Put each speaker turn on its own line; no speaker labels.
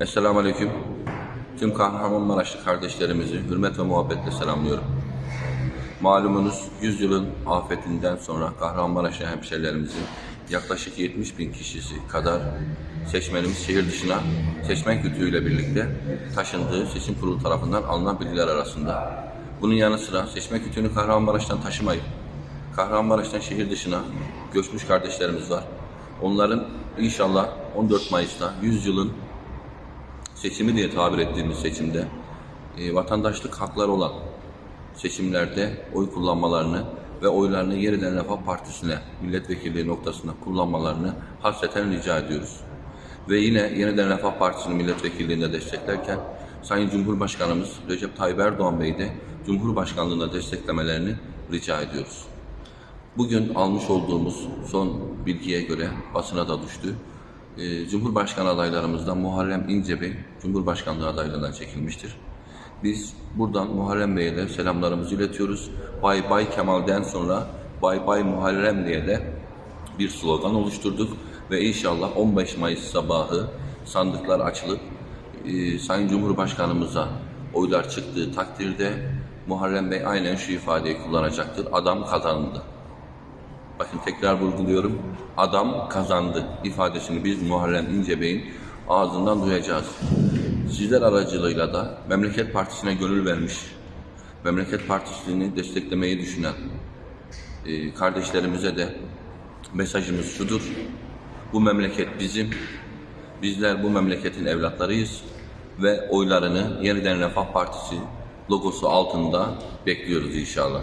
Esselamu Aleyküm. Tüm Kahramanmaraşlı kardeşlerimizi hürmet ve muhabbetle selamlıyorum. Malumunuz 100 yılın afetinden sonra Kahramanmaraşlı hemşehrilerimizin yaklaşık 70 bin kişisi kadar seçmenimiz şehir dışına seçmen kütüğüyle birlikte taşındığı seçim kurulu tarafından alınan bilgiler arasında. Bunun yanı sıra seçmen kütüğünü Kahramanmaraş'tan taşımayıp Kahramanmaraş'tan şehir dışına göçmüş kardeşlerimiz var. Onların inşallah 14 Mayıs'ta 100 yılın seçimi diye tabir ettiğimiz seçimde e, vatandaşlık hakları olan seçimlerde oy kullanmalarını ve oylarını yeniden Refah Partisi'ne milletvekilliği noktasında kullanmalarını hasreten rica ediyoruz. Ve yine yeniden Refah Partisi'nin milletvekilliğinde desteklerken Sayın Cumhurbaşkanımız Recep Tayyip Erdoğan Bey'i de Cumhurbaşkanlığında desteklemelerini rica ediyoruz. Bugün almış olduğumuz son bilgiye göre basına da düştü. Ee, Cumhurbaşkanı adaylarımızdan Muharrem İnce Bey Cumhurbaşkanlığı adaylığından çekilmiştir. Biz buradan Muharrem Bey'e de selamlarımızı iletiyoruz. Bay Bay Kemal'den sonra Bay Bay Muharrem diye de bir slogan oluşturduk ve inşallah 15 Mayıs sabahı sandıklar açılıp e, Sayın Cumhurbaşkanımıza oylar çıktığı takdirde Muharrem Bey aynen şu ifadeyi kullanacaktır. Adam kazandı. Bakın tekrar vurguluyorum. Adam kazandı ifadesini biz Muharrem İnce Bey'in ağzından duyacağız. Sizler aracılığıyla da Memleket Partisi'ne gönül vermiş, Memleket Partisi'ni desteklemeyi düşünen e, kardeşlerimize de mesajımız şudur. Bu memleket bizim, bizler bu memleketin evlatlarıyız ve oylarını yeniden Refah Partisi logosu altında bekliyoruz inşallah.